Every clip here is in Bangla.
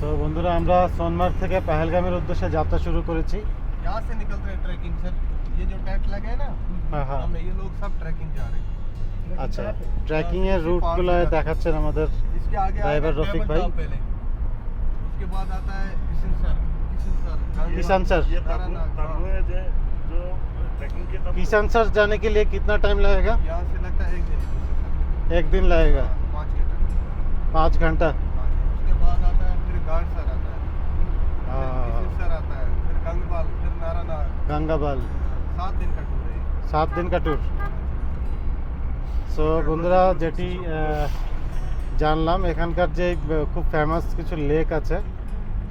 তো বন্ধুরা আমরা সোনমার্গ থেকে পাহেলগামের উদ্দেশ্যে যাত্রা শুরু করেছি यहाँ से निकलते हैं ट्रैकिंग सर ये जो टेंट लगे हैं ना हाँ, हाँ। हमने ये लोग सब ट्रैकिंग जा रहे हैं আচ্ছা ট্রেকিং এর রুটগুলো দেখাচ্ছেন আমাদের इसके आगे ड्राइवर आएगा रफीक टेबल भाई। टॉप पहले उसके बाद आता है Kishan sir Kishan sir Gandhi Kishan Bagh, sir. ये तारानाथ, तनु है जो जो ट्रैकिंग के तब किसान सर जाने के लिए कितना टाइम लगेगा यहाँ से लगता है एक दिन एक दिन लगेगा हाँ, पाँच घंटा पाँच घंटा গঙ্গাবাল সাত দিন কা ট্যুর সো বন্ধুরা যেটি জানলাম এখানকার যে খুব ফেমাস কিছু লেক আছে।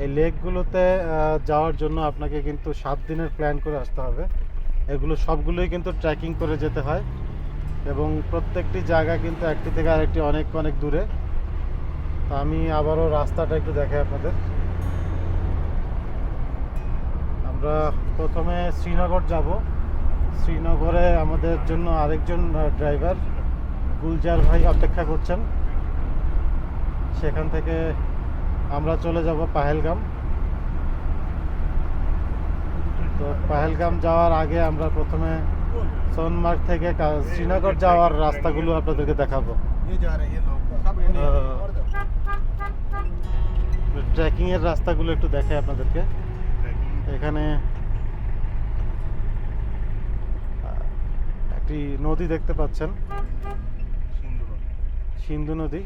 এই লেকগুলোতে যাওয়ার জন্য আপনাকে কিন্তু সাত দিনের প্ল্যান করে আসতে হবে। এগুলো সবগুলোই কিন্তু ট্রেকিং করে যেতে হয়। এবং প্রত্যেকটি জায়গা কিন্তু একটি থেকে আরেকটি অনেক অনেক দূরে। তো আমি আবারও রাস্তাটা একটু দেখাই আপনাদের। আমরা প্রথমে শ্রীনগর যাব। শ্রীনগরে আমাদের জন্য আরেকজন ড্রাইভার গুলজার ভাই অপেক্ষা করছেন। সেখান থেকে আমরা চলে যাব পাহেলগাম। তো পাহেলগাম যাওয়ার আগে আমরা প্রথমে সোনমার্গ থেকে শ্রীনগর যাওয়ার রাস্তাগুলো আপনাদেরকে দেখাবো। ট্রেকিংয়ের রাস্তাগুলো একটু দেখাই আপনাদেরকে। এখানে আহ, একটি নদী দেখতে পাচ্ছেন সিন্ধু নদী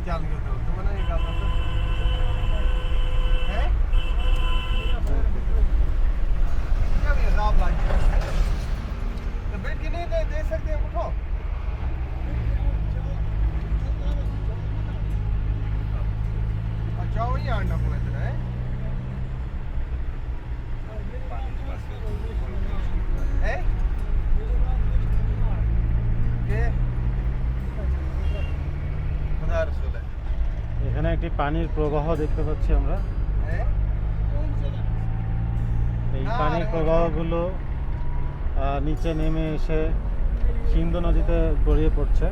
अच्छा उनका வழியாண்டா போல এখানে একটি পানির প্রবাহ দেখতে পাচ্ছি আমরা। এই পানির প্রবাহগুলো নিচে নেমে এসে সিন্ধু নদীতে গড়িয়ে পড়ছে।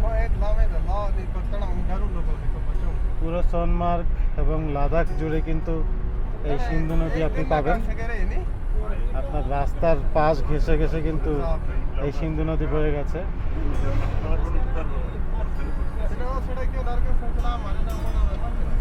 পুরো সোনমার্গ এবং লাদাখ জুড়ে কিন্তু এই সিন্ধু নদী আপনি পাবেন। আপনার রাস্তার পাশ ঘেসে ঘেসে কিন্তু এই সিন্ধু নদী বয়ে গেছে। ना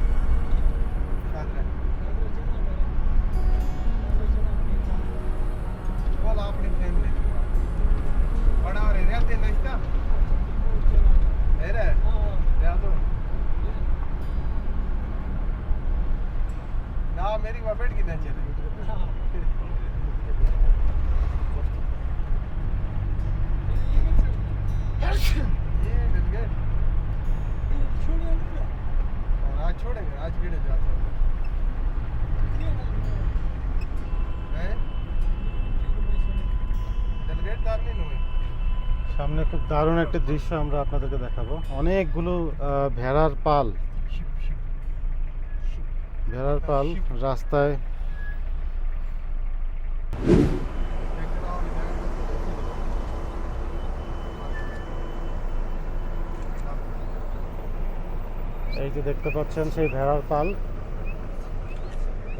मेरी वपेट किधर चले ये मिल गए और आज छोड़ेंगे आज गिरे जा डेलीगेट दारनी नुई সামনে খুব দারুণ একটা দৃশ্য আমরা আপনাদেরকে দেখাবো অনেকগুলো আহ, ভেড়ার পাল ভেড়ার পাল রাস্তায়। এই যে দেখতে পাচ্ছেন সেই ভেড়ার পাল।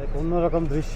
এক অন্যরকম দৃশ্য।